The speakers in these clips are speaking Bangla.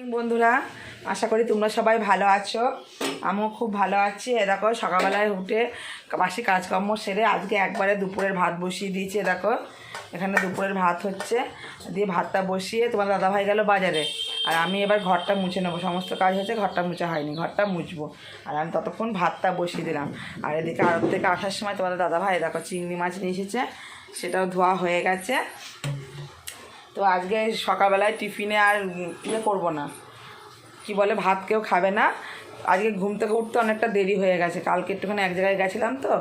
মর্নিং বন্ধুরা। আশা করি তোমরা সবাই ভালো আছো। আমিও খুব ভালো আছি। এ দেখো, সকালবেলায় উঠে বাসি কাজকর্ম সেরে আজকে একবারে দুপুরের ভাত বসিয়ে দিয়েছি, এ দেখো। এখানে দুপুরের ভাত হচ্ছে। দিয়ে ভাতটা বসিয়ে তোমার দাদাভাই গেল বাজারে। আর আমি এবার ঘরটা মুছে নেব। সমস্ত কাজ হচ্ছে ঘরটা মুছা হয়নি। ঘরটা মুছবো। আর আমি ততক্ষণ ভাতটা বসিয়ে দিলাম। আর এদিকে আড়ত থেকে আসার সময় তোমাদের দাদাভাই দেখো, চিংড়ি মাছ নিয়ে এসেছে। সেটাও ধোয়া হয়ে গেছে। তো আজকে সকালবেলায় টিফিনে আর ইয়ে করব না। কি বলে, ভাত কেউ খাবে না। আজকে ঘুম থেকে উঠতে অনেকটা দেরি হয়ে গেছে। কালকে একটুখানি এক জায়গায় গেছিলাম তো।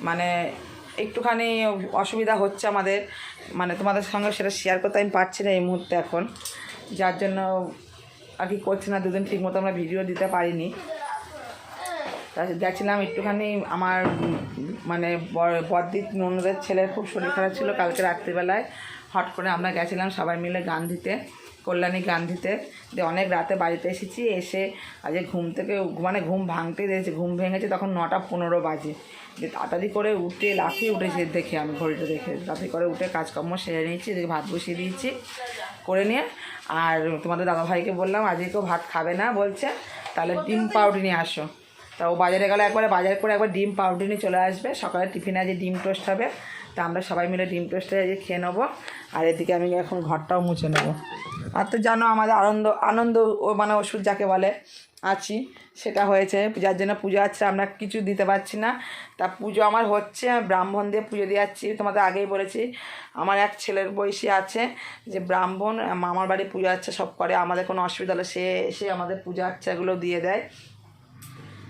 মানে একটুখানি অসুবিধা হচ্ছে আমাদের। মানে তোমাদের সঙ্গে সেটা শেয়ার করতে আমি পারছি না এই মুহূর্তে এখন। যার জন্য আর কি করছি না, দুদিন ঠিক মতো আমরা ভিডিও দিতে পারিনি। গেছিলাম একটুখানি আমার মানে বর- বদ্দির ননদের ছেলের খুব শরীর খারাপ ছিল কালকে রাত্রিবেলায়। হট করে আমরা গেছিলাম সবাই মিলে গান দিতে কল্যাণী গান দিতে দিয়ে অনেক রাতে বাড়িতে এসেছি, এসে আজকে ঘুম থেকে মানে ঘুম ভাঙতে দিয়েছে ঘুম ভেঙেছে তখন নটা পনেরো বাজে। যে তাড়াতাড়ি করে উঠে, লাফিয়ে উঠেছে দেখে আমি ঘড়িটা দেখে। তাড়াতাড়ি করে উঠে কাজকর্ম সেরে নিয়েছি, এদিকে ভাত বসিয়ে দিয়েছি করে নিয়ে। আর তোমাদের দাদাভাইকে বললাম, আজকে কেউ ভাত খাবে না, বলছে, তাহলে ডিম পাউডার নিয়ে আসো। তা ও বাজারে গেলে, একবারে বাজার করে একবার ডিম পাউডার নিয়ে চলে আসবে। সকালে টিফিনে আজকে ডিম টোস্ট হবে। তা আমরা সবাই মিলে ডিম টোস্টে আজকে খেয়ে নেব। আর এদিকে আমি এখন ঘরটাও মুছে নেব। আর তো জানো আমাদের আনন্দ আনন্দ ও মানে ওষুধ যাকে বলে আছি সেটা হয়েছে। যার জন্য পুজো আছে আমরা কিছু দিতে পারছি না। তা পুজো আমার হচ্ছে ব্রাহ্মণ দিয়ে পুজো দিয়ে যাচ্ছি। তোমাদের আগেই বলেছি, আমার এক ছেলের বয়সী আছে যে ব্রাহ্মণ, মামার বাড়ি পুজো আছে সব করে। আমাদের কোনো অসুবিধা হলে সে এসে আমাদের পূজা আচ্ছাগুলো দিয়ে দেয়।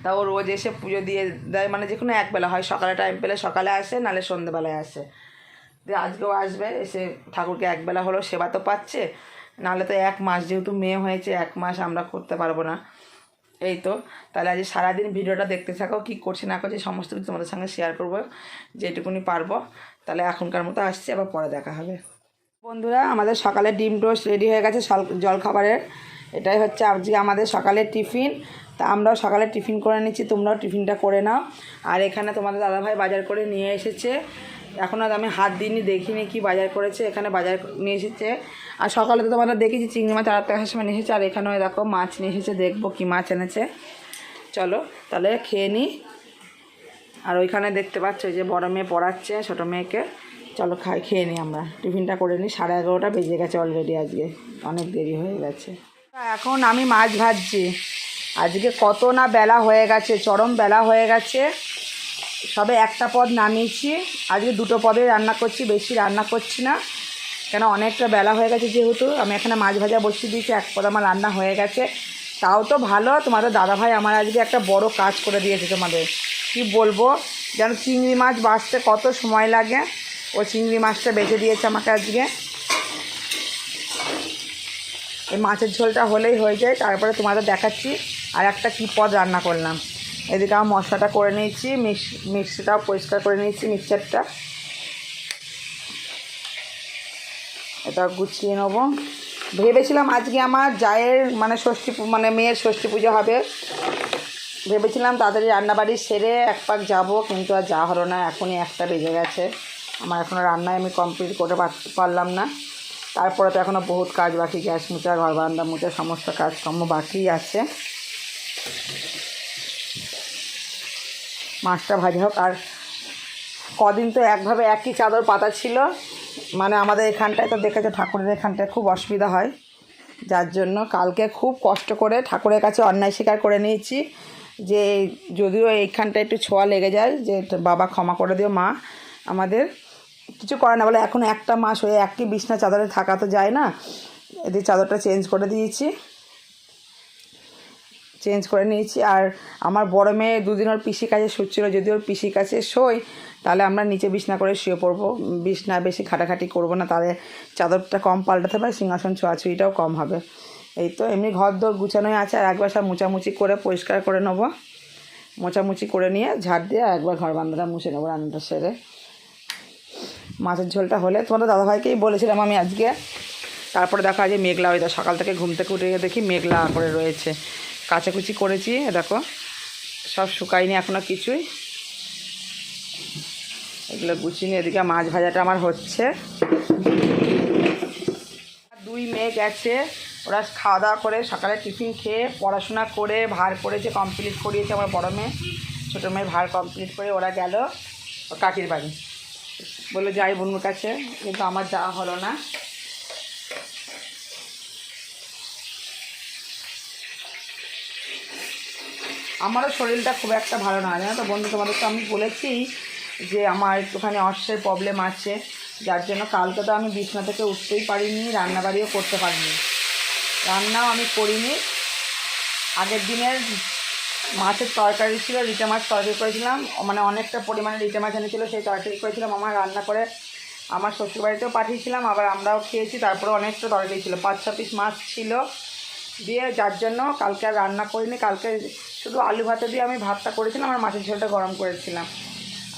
তা ও রোজ এসে পুজো দিয়ে দেয় মানে যে কোনো একবেলা হয়, সকালে টাইম পেলে সকালে আসে নাহলে সন্ধেবেলায় আসে। দিয়ে আজকেও আসবে, এসে ঠাকুরকে একবেলা হলো সেবা তো পাচ্ছে নাহলে তো এক মাস যেহেতু মেয়ে হয়েছে, এক মাস আমরা করতে পারব না। এই তো, তাহলে আজ সারাদিন ভিডিওটা দেখতে থাকো, কী করছে না করছে, সমস্ত কিছু তোমাদের সঙ্গে শেয়ার করব, যেটুকুনি পারব। তাহলে এখনকার মতো আসছি, আবার পরে দেখা হবে। বন্ধুরা, আমাদের সকালে ডিম টোস্ট রেডি হয়ে গেছে জল খাবারের এটাই হচ্ছে আজকে আমাদের সকালের টিফিন। তা আমরাও সকালে টিফিন করে নিচ্ছি, তোমরাও টিফিনটা করে নাও। আর এখানে তোমাদের দাদাভাই বাজার করে নিয়ে এসেছে। এখন আর আমি হাত দিইনি, দেখিনি কি বাজার করেছে, এখানে বাজার নিয়ে এসেছে। আর সকালে তো তোমাদের দেখেছি, চিংড়ি মাছ আড়াতে আসার সময় নিয়ে এসেছে, আর এখানেও দেখো মাছ নিয়ে এসেছে, দেখব কি মাছ এনেছে। চলো, তাহলে খেয়ে নিই আর ওইখানে দেখতে পাচ্ছ যে বড় মেয়ে পড়াচ্ছে, ছোটো মেয়েকে। চলো খাই, খেয়ে নিই আমরা। টিফিনটা করে নিই সাড়ে এগারোটা বেজে গেছে অলরেডি আজকে। অনেক দেরি হয়ে গেছে। এখন আমি মাছ ভাজছি। আজকে কত না বেলা হয়ে গেছে, চরম বেলা হয়ে গেছে। সবে একটা পদ নামিয়েছি, আজকে দুটো পদে রান্না করছি, বেশি রান্না করছি না। কেন অনেকটা বেলা হয়ে গেছে যেহেতু, আমি এখানে মাছ ভাজা বসিয়ে দিয়েছি, এক পদ আমার রান্না হয়ে গেছে। তাও তো ভালো, তোমাদের দাদাভাই আমার আজকে একটা বড় কাজ করে দিয়েছে তোমাদের। কি বলব? যেন চিংড়ি মাছ বাছতে কত সময় লাগে। ও চিংড়ি মাছটা বেছে দিয়েছে আমাকে আজকে। এই মাছের ঝোলটা হলেই হয়ে যায়, তারপরে তোমাদের দেখাচ্ছি আর একটা কী পদ রান্না করলাম। এদিকে আমার মশলাটা করে নিয়েছি, মিক্স, মিক্সিটাও পরিষ্কার করে নিয়েছি মিক্সারটা। এটা গুছিয়ে নেব। ভেবেছিলাম আজকে আমার জায়ের মানে ষষ্ঠী মানে মেয়ের ষষ্ঠী পুজো হবে। ভেবেছিলাম তাড়াতাড়ি রান্নাবাড়ি সেরে এক পাক যাব, কিন্তু আর যা হলো না, এখনই একটা বেজে গেছে। আমার এখনও রান্নায় আমি কমপ্লিট করতে পার- পারলাম না। তারপরে তো এখনও বহুত কাজ বাকি, গ্যাস মোচা, ঘর বারান্দা মোচা, সমস্ত কাজকর্ম বাকি আছে। মাছটা ভাজা হোক। আর কদিন তো একভাবে একই চাদর পাতা ছিল। মানে আমাদের এখানটায় তো দেখেছ, ঠাকুরের এখানটায় খুব অসুবিধা হয়। যার জন্য কালকে খুব কষ্ট করে ঠাকুরের কাছে অন্যায় স্বীকার করে নিয়েছি। যে যদিও এইখানটা একটু ছোঁয়া লেগে যায়, যে বাবা ক্ষমা করে দিও মা আমাদের। কিছু করে না, বলে এখন একটা মাস হয়ে, একই বিছনা চাদরে থাকা তো যায় না। এদিকে চাদরটা চেঞ্জ করে দিয়েছি। চেঞ্জ করে নিয়েছি। আর আমার বড় মেয়ে দুদিন ওর পিসি কাছে শুচ্ছিল, যদি ওর পিসির কাছে শোই, তাহলে আমরা নিচে বিছনা করে শুয়ে পড়ব। বিছনা বেশি খাটাখাটি করব না, তাহলে চাদরটা কম পাল্টাতে পারে, সিংহাসন ছোঁয়াছুঁইটাও কম হবে। এই তো এমনি ঘর দোর গুছানোই আছে, আর একবার সব মোচামুচি করে পরিষ্কার করে নেব। মোচামুচি করে নিয়ে ঝাড় দিয়ে একবার ঘর বান্ধাটা মুছে নেব রান্নাটা সেরে। মাছের ঝোলটা হলে। তোমাদের দাদাভাইকেই বলেছিলাম আমি আজকে। তারপরে দেখা যায় মেঘলা ওই সকাল থেকে ঘুম থেকে উঠে দেখি মেঘলা করে রয়েছে। কাচাকুচি করেছি দেখো। সব শুকায়নি এখনও কিছুই। এগুলো গুছিয়ে নিয়ে এদিকে মাছ ভাজাটা আমার হচ্ছে। দুই মেয়ে গেছে। ওরা খাওয়া দাওয়া করে সকালে টিফিন খেয়ে পড়াশোনা করে ভার করেছে কমপ্লিট করিয়েছে আমার বড় মেয়ে। ছোটো মেয়ে ভার কমপ্লিট করে ওরা গেল কাকির বাড়ি। বলে যাই বন্ধুর কাছে, কিন্তু আমার যাওয়া হলো না। আমারও শরীরটা খুব একটা ভালো না জানো তো বন্ধু, তোমাদের তো আমি বলেছি যে আমার একটুখানি অর্শের প্রবলেম আছে। যার জন্য কালকে তো আমি বিছনা থেকে উঠতেই পারিনি, রান্নাবাড়িও করতে পারিনি। রান্নাও আমি করিনি। আগের দিনের মাছের তরকারি ছিল রিটে মাছ তরকারি করেছিলাম। মানে অনেকটা পরিমাণে রিটে মাছ এনেছিলো, সেই তরকারি করেছিলাম। আমার রান্না করে আমার শ্বশুরবাড়িতেও পাঠিয়েছিলাম, আবার আমরাও খেয়েছি তারপরে অনেকটা তরকারি ছিল। পাঁচ ছ পিস মাছ ছিল দিয়ে যার জন্য কালকে আর রান্না করিনি। কালকে শুধু আলু ভাতে দিয়ে আমি ভাতটা করেছিলাম, আর মাছের ঝোলটা গরম করেছিলাম।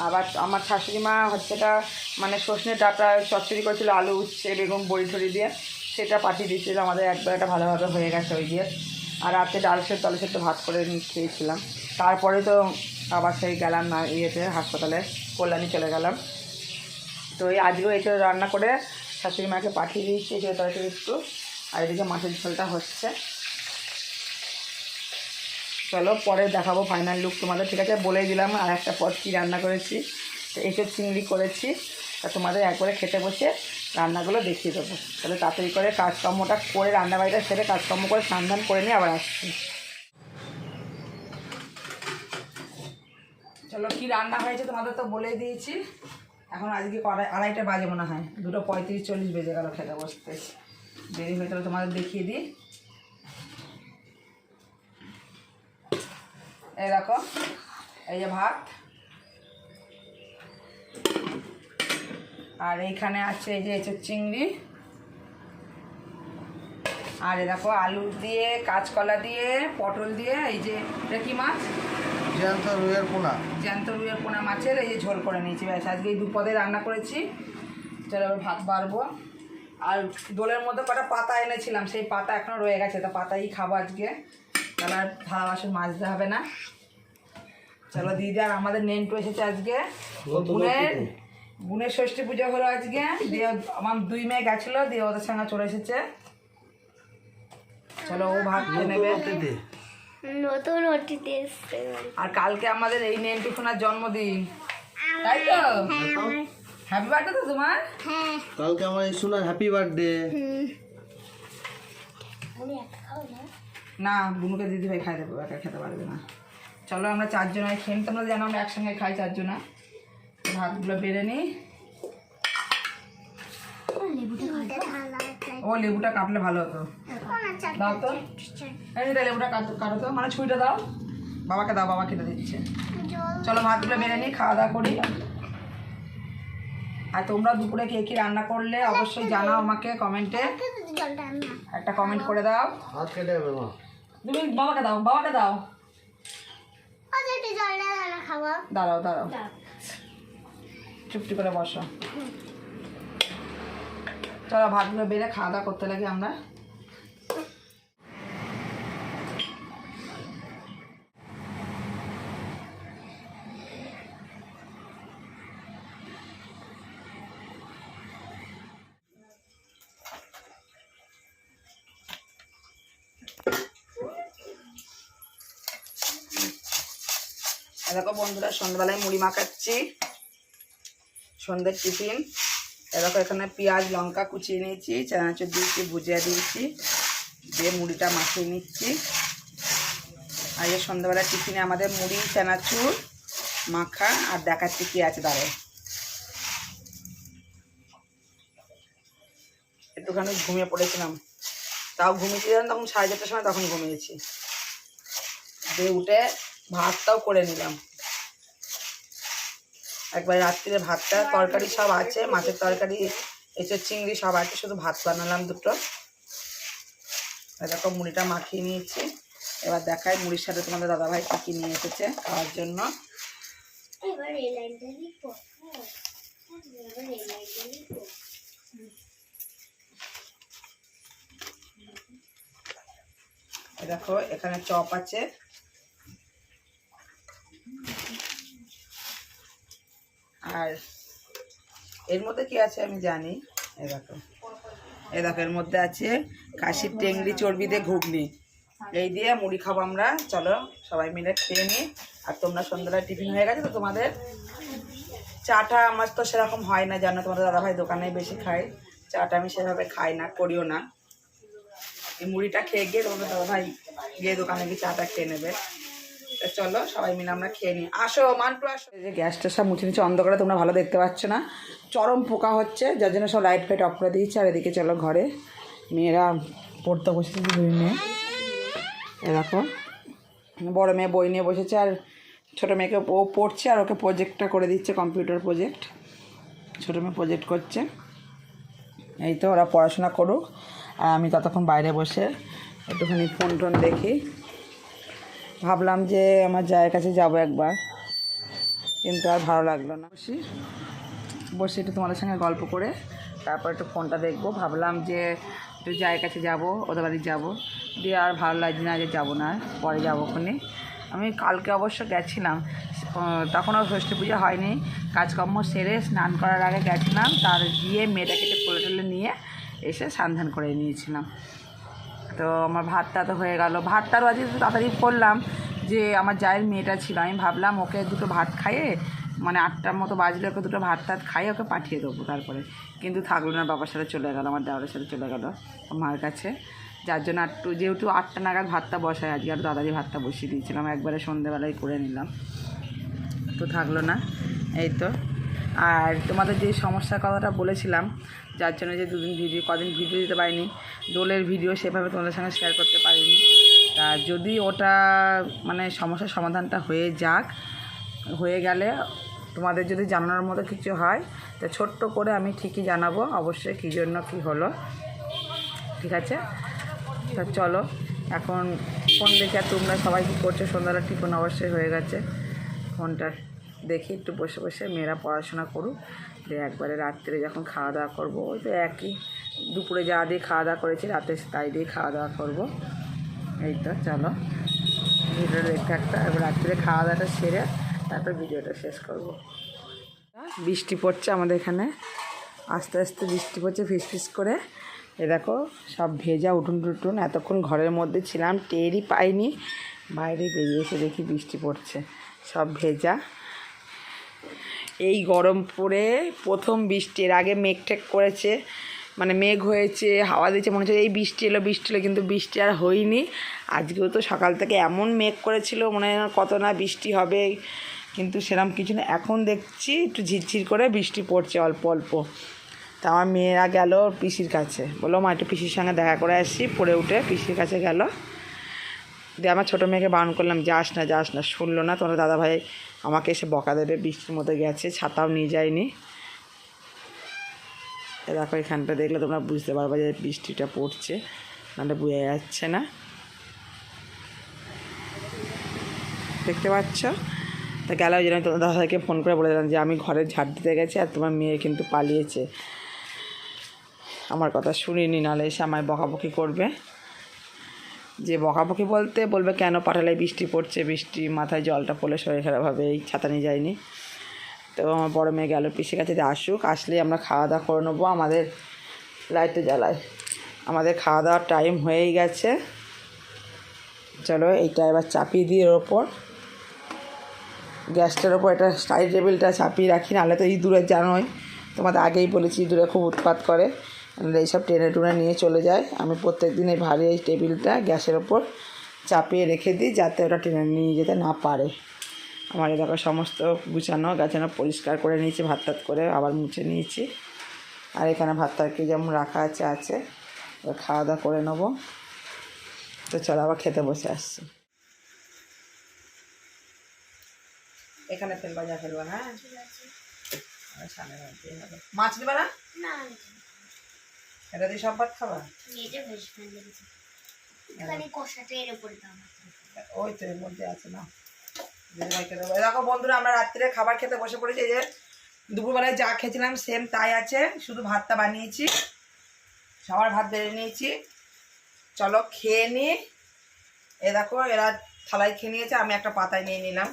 আবার আমার শাশুড়ি মা হচ্ছে এটা মানে সজনে ডাটা চচ্চড়ি করেছিল, আলু উচ্ছে, বেগুন, বড়ি টড়ি দিয়ে, সেটা পাঠিয়ে দিয়েছিল। আমাদের একবার একটা ভালোভাবে হয়ে গেছে ওই দিয়ে। আর রাতে ডাল সেদ্ধ, আলু সেদ্ধ ভাত করে খেয়েছিলাম। তারপরে তো আবার সেই গেলাম না ইয়েতে, হাসপাতালে, কল্যাণী চলে গেলাম। তো এই আজকেও এটা রান্না করে শাশুড়ি মাকে পাঠিয়ে দিয়েছি, এই তরকারি একটু। আর এদিকে মাছের ঝোলটা হচ্ছে। চলো, পরে দেখাবো ফাইনাল লুক তোমাদের। ঠিক আছে, বলেই দিলাম আর একটা পদ কী রান্না করেছি। তো এইসব চিংড়ি করেছি। তা তোমাদের একবারে খেতে বসে রান্নাগুলো দেখিয়ে দেবো। তাহলে তাড়াতাড়ি করে কাজকর্মটা করে রান্নাবাড়িটা সেরে কাজকর্ম করে স্নান ধান করে নিয়ে আবার আসছি। চলো, কি রান্না হয়েছে তোমাদের তো বলেই দিয়েছি। এখন আজকে কড়াই, আড়াইটা বাজে মনে হয়। দুটো পঁয়ত্রিশ, চল্লিশ বেজে গেল খেতে বসতে। দেরি হয়ে তাহলে তোমাদের দেখিয়ে দিই। এরকম এই যে ভাত। আর এইখানে আছে এই যে এঁচোর চিংড়ি। আর এ দেখো আলু দিয়ে কাঁচকলা দিয়ে পটল দিয়ে এই যে এটা কি মাছ? জ্যান্ত রুইয়ের পোনা। জ্যান্ত রুইয়ের পোনা মাছের এই যে ঝোল করে নিয়েছি। ব্যাস আজকে এই দুপদে রান্না করেছি। চলো এবার ভাত বাড়বো। আর দোলের মধ্যে কটা পাতা এনেছিলাম সেই পাতা এখনও রয়ে গেছে তা পাতাই খাব আজকে। তাহলে আর থালা বাসন মাজতে হবে না। চলো দিদি আর আমাদের নেন্টু এসেছে আজকে। বোনের বোনের ষষ্ঠী পুজো হলো আজকে। দিয়ে আমার দুই মেয়ে গেছিল দিয়ে ওদের সঙ্গে চলে এসেছে। চলো ও ভাত খেয়ে নেবে। নতুন এসছে। আর কালকে আমাদের এই নেন্টু সোনার জন্মদিন। তাই তো? হ্যাপি বার্থডে তো তোমার? হ্যাঁ। কালকে আমার এই শোনার হ্যাপি বার্থডে না না বুনুকে দিদি ভাই খাই দেবো একা খেতে পারবে না। চলো আমরা চারজনে খেয়ে। তোমরা জানো আমরা একসঙ্গে খাই চারজনা। ভাতগুলো বেড়ে নিই। ও লেবুটা কাটলে ভালো হতো। দাও তো। লেবুটা কাটো কাটো তো। মানে ছুরিটা দাও। বাবাকে দাও বাবা খেতে দিচ্ছে। চলো ভাতগুলো বেড়ে নিই খাওয়া দাওয়া করি। আর তোমরা দুপুরে কে কী রান্না করলে অবশ্যই জানাও আমাকে কমেন্টে। একটা কমেন্ট করে দাও। তুমি বাবাকে দাও বাবাকে দাও। আচ্ছা দাঁড়াও। দাঁড়াও। চুপটি করে বসো। চলো ভাতগুলো বেড়ে খাওয়া দাওয়া করতে লাগে আমরা। দেখো বন্ধুরা, সন্ধ্যাবেলায় মুড়ি মাখাচ্ছি। সন্ধ্যের টিফিন। এরকম এখানে পেঁয়াজ, লঙ্কা কুচিয়ে নিয়েছি, চানাচুর দিয়েছি, ভুজিয়া দিয়েছি, দিয়ে মুড়িটা মাখিয়ে নিচ্ছি। আর এই সন্ধ্যাবেলা টিফিনে আমাদের মুড়ি, চানাচুর, মাখা, আর দেখাচ্ছি কী আছে দাঁড়ায় একটুখানি ঘুমিয়ে পড়েছিলাম। তাও ঘুমিয়েছিলাম তখন সাড়ে চারটার সময় তখন ঘুমিয়েছি। দিয়ে উঠে ভাতটাও করে নিলাম। একবার রাত্রিরে ভাতটা তরকারি সব আছে মাছের তরকারি এঁচোর চিংড়ি সব আছে শুধু ভাত বানালাম দুটো। দেখো মুড়িটা মাখিয়ে নিয়েছি। এবার দেখাই মুড়ির সাথে তোমাদের দাদাভাই কী কী নিয়ে এসেছে খাওয়ার জন্য। দেখো এখানে চপ আছে। আর এর মধ্যে কি আছে আমি জানি? এই দেখো। এই দেখো, এর মধ্যে আছে কাশির টেংরি চর্বি দিয়ে ঘুগনি। এই দিয়ে মুড়ি খাব আমরা। চলো, সবাই মিলে খেয়ে নিই আর তোমরা সন্ধ্যাবেলা টিফিন হয়ে গেছে তো তোমাদের? চাটা আমার তো সেরকম হয় না, জানো? তোমাদের দাদাভাই দোকানে বেশি খাই চাটা আমি সেভাবে খাই না, করিও না। এই মুড়িটা খেয়ে গিয়ে তোমাদের দাদাভাই গিয়ে দোকানে গিয়ে চাটা খেয়ে নেবে। চলো, সবাই মিলে আমরা খেয়ে নিই। আসো, মান্টু, আসো। যে গ্যাসটা সব মুছে নিচ্ছে, অন্ধকারে তোমরা ভালো দেখতে পাচ্ছ না। চরম পোকা হচ্ছে, যার জন্য সব লাইট ফাইট অফ করে দিয়েছে। আর এদিকে চলো ঘরে। মেয়েরা পড়তে বসেছে দুই মেয়ে। এ দেখো, বড় মেয়ে বই নিয়ে বসেছে, আর ছোটো মেয়েকে ও পড়ছে, আর ওকে প্রজেক্টটা করে দিচ্ছে কম্পিউটার প্রজেক্ট ছোটো মেয়ে প্রজেক্ট করছে। এই তো ওরা পড়াশোনা করুক। আর আমি ততক্ষণ বাইরে বসে একটুখানি ফোন টোন দেখি। ভাবলাম যে আমার জায়ের কাছে যাব একবার। কিন্তু আর ভালো লাগল না। বসি। বসে একটু তোমাদের সঙ্গে গল্প করে, তারপর একটু ফোনটা দেখব। ভাবলাম যে একটু জায়ের কাছে যাব, ওদের বাড়ি যাব। দিয়ে আর ভালো লাগছে না যে যাব না, পরে যাব ওখানে। আমি কালকে অবশ্য গেছিলাম, তখন আর ষষ্ঠী পুজো হয়নি। কাজকর্ম সেরে স্নান করার আগে গেছিলাম, তার গিয়ে মেয়েটাকে একটু টোলে নিয়ে এসে সান্ধান করে নিয়েছিলাম। তো আমার ভাতটা তো হয়ে গেল। ভাতটারও আজকে তাড়াতাড়ি করলাম যে আমার জায়ের মেয়েটা ছিল। আমি ভাবলাম ওকে দুটো ভাত খাইয়ে মানে আটটার মতো বাজলে ওকে দুটো ভাত টাত খাইয়ে ওকে পাঠিয়ে দেবো তারপরে। কিন্তু থাকল না, বাবার সাথে চলে গেল, আমার দেওয়ারের সাথে চলে গেল, মার কাছে। যার জন্য একটু যেহেতু আটটা নাগাদ ভাতটা বসায়, আজকে আর দাদাজি ভাতটা বসিয়ে দিয়েছিলাম, একবারে সন্ধেবেলায় করে নিলাম। তো থাকল না, এই তো। আর তোমাদের যে সমস্যার কথাটা বলেছিলাম, যার জন্য যে দুদিন ভিডিও, কদিন ভিডিও দিতে পারিনি, দোলের ভিডিও সেভাবে তোমাদের সঙ্গে শেয়ার করতে পারিনি। তা যদি ওটা মানে সমস্যার সমাধানটা হয়ে যাক, হয়ে গেলে তোমাদের যদি জানানোর মতো কিছু হয়, তো ছোট্ট করে আমি ঠিকই জানাব, অবশ্যই কী জন্য কী হলো। ঠিক আছে? তা চলো, এখন ফোন দেখে তোমরা সবাই কী করছ? সন্ধ্যাবেলা টিফিন অবশ্যই হয়ে গেছে। ফোনটা দেখি একটু বসে বসে মেয়েরা পড়াশোনা করুক। দিয়ে একবারে রাত্রে যখন খাওয়া দাওয়া করব, ওই তো একই। দুপুরে যা দিয়ে খাওয়া দাওয়া করেছি, রাতে তাই দিয়ে খাওয়া দাওয়া করব। এই তো, চলো। ভিডিও দেখতে একটা, এবার রাত্রে খাওয়া দাওয়াটা সেরে তারপর ভিডিওটা শেষ করব। বৃষ্টি পড়ছে আমাদের এখানে। আস্তে আস্তে বৃষ্টি পড়ছে ফিস করে। এ দেখো, সব ভেজা উঠুন টুটুন। এতক্ষণ ঘরের মধ্যে ছিলাম, টেরই পাইনি। বাইরে বেরিয়ে এসে দেখি বৃষ্টি পড়ছে। সব ভেজা। এই গরম পড়ে প্রথম বৃষ্টি, এর আগে মেঘ টেক করেছে মানে মেঘ হয়েছে, হাওয়া দিয়েছে, মনে হচ্ছে এই বৃষ্টি এলো বৃষ্টি এলো, কিন্তু বৃষ্টি আর হয়নি। আজকেও তো সকাল থেকে এমন মেঘ করেছিল, মনে হয় কত না বৃষ্টি হবে, কিন্তু সেরকম কিছু না। এখন দেখছি একটু ঝিরঝির করে বৃষ্টি পড়ছে অল্প অল্প। তা আমার মেয়েরা গেল পিসির কাছে। বলল, মা, একটু পিসির সঙ্গে দেখা করে আসছি পড়ে উঠে পিসির কাছে গেল। দিয়ে আমার ছোটো মেয়েকে বারণ করলাম, যাস না যাস না। শুনলো না, তোমার দাদাভাই আমাকে এসে বকা দেবে, বৃষ্টির মধ্যে গেছে, ছাতাও নিয়ে যায়নি। দেখো এখানটা দেখলে তোমরা বুঝতে পারবে যে বৃষ্টিটা পড়ছে, নাহলে বোঝা যাচ্ছে না। দেখতে পাচ্ছ? তা গেল ওই জন্য তোমার দাদাকে ফোন করে বলে দিলাম যে আমি ঘরে ঝাড় দিতে গেছি আর তোমার মেয়ে কিন্তু পালিয়েছে। আমার কথা শুনিনি, নাহলে এসে আমায় বকাবকি করবে। যে বকাবকি বলতে বলবে, কেন পাঠালে বৃষ্টি পড়ছে? বৃষ্টি মাথায় জলটা পড়লে শরীর খারাপ হবে। এই ছাতা নিয়ে যায়নি। তো আমার বড় মেয়ে গেল পিসির কাছে আসুক আসলে আমরা খাওয়া দাওয়া করে নেব আমাদের লাইটে জ্বালায়। আমাদের খাওয়া দাওয়ার টাইম হয়েই গেছে। চলো এইটা এবার চাপিয়ে দিই এর ওপর। গ্যাসটার ওপর এটা স্টাডি টেবিলটা চাপিয়ে রাখি, নাহলে তো ইঁদুরের জানোই তোমাদের আগেই বলেছি, ইঁদুরে খুব উৎপাত করে। এইসব টেনে টুনে নিয়ে চলে যায় আমি প্রত্যেক দিন এই ভারী এই টেবিলটা গ্যাসের ওপর চাপিয়ে রেখে দিই যাতে ওটা টেনে নিয়ে যেতে না পারে। আমার এলাকা সমস্ত গুছানো গাছানো পরিষ্কার করে নিয়েছি ভাত টাত করে আবার মুছে নিয়েছি। আর এখানে ভাত তরকারি যেমন রাখা আছে আছে। খাওয়া দাওয়া করে নেব। তো চলো আবার খেতে বসে আসছি। এখানে ফেলবা যা ফেলবা হ্যাঁ? মাছ নেবা না? এটা দিয়ে সব ভাত খাবা এটা বেশ ভালো লেগেছে। এখানে কষাটা এর উপরে দাও ওই তো এর মধ্যে আছে না। দেখো বন্ধুরা আমরা রাত্রে খাবার খেতে বসে পড়েছি। যে দুপুরবেলায় যা খেয়েছিলাম সেম তাই আছে। শুধু ভাতটা বানিয়েছি। সবার ভাত বেড়ে নিয়েছি। চলো খেয়ে নিই এ দেখো এরা থালায় খেয়ে নিয়েছে আমি একটা পাতায় নিয়ে নিলাম।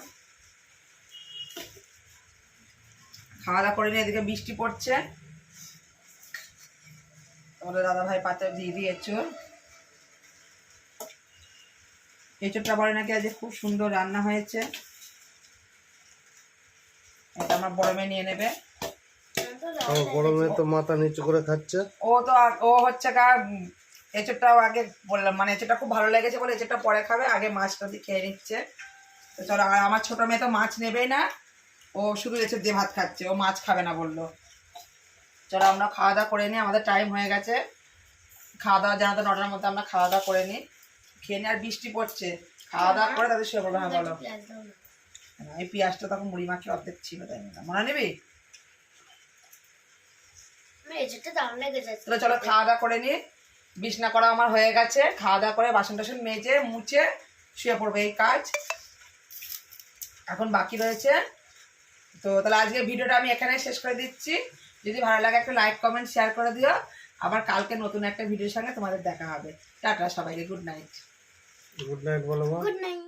খাওয়া দাওয়া করে নিয়ে এদিকে বৃষ্টি পড়ছে। তো তোমাদের দাদা ভাই পাতে দিয়ে দিয়ে এঁচড় এঁচড়টা বলে নাকি আজ খুব সুন্দর রান্না হয়েছে। এটা আমার বড় মেয়ে নিয়ে নেবে। তো মাথা নিচু করে খাচ্ছে। ও তো ও হচ্ছে গা এঁচড়টাও আগে বললাম মানে এঁচড়টা খুব ভালো লেগেছে বলে এঁচড়টা পরে খাবে আগে মাছটা দিয়ে খেয়ে নিচ্ছে। তো চলো আমার ছোটো মেয়ে তো মাছ নেবেই না। ও শুধু এঁচড় দিয়ে ভাত খাচ্ছে ও মাছ খাবে না বলল। চলো আমরা খাওয়া দাওয়া করে নিই আমাদের টাইম হয়ে গেছে। খাওয়া দাওয়া জানাতে নটার মধ্যে আমরা খাওয়া দাওয়া করে নিই। খেয়ে আর বৃষ্টি পড়ছে। খাওয়া দাওয়া করে তাদের শুয়ে পড়বে হ্যাঁ বলো। এই পেঁয়াজটা তখন মুড়ি মাখিয়ে অর্ধেক ছিল তাই না? মনে নিবি? চলো খাওয়া দাওয়া করে নিই। বিছনা করা আমার হয়ে গেছে। খাওয়া দাওয়া করে বাসন টাসন মেজে মুছে শুয়ে পড়বে এই কাজ। এখন বাকি রয়েছে। তো তাহলে আজকে ভিডিওটা আমি এখানে শেষ করে দিচ্ছি। যদি ভালো লাগে একটা লাইক কমেন্ট শেয়ার করে দিও। আবার কালকে নতুন একটা ভিডিওর সঙ্গে তোমাদের দেখা হবে। টাটা সবাইকে গুড নাইট গুড নাইট বলো গুড নাইট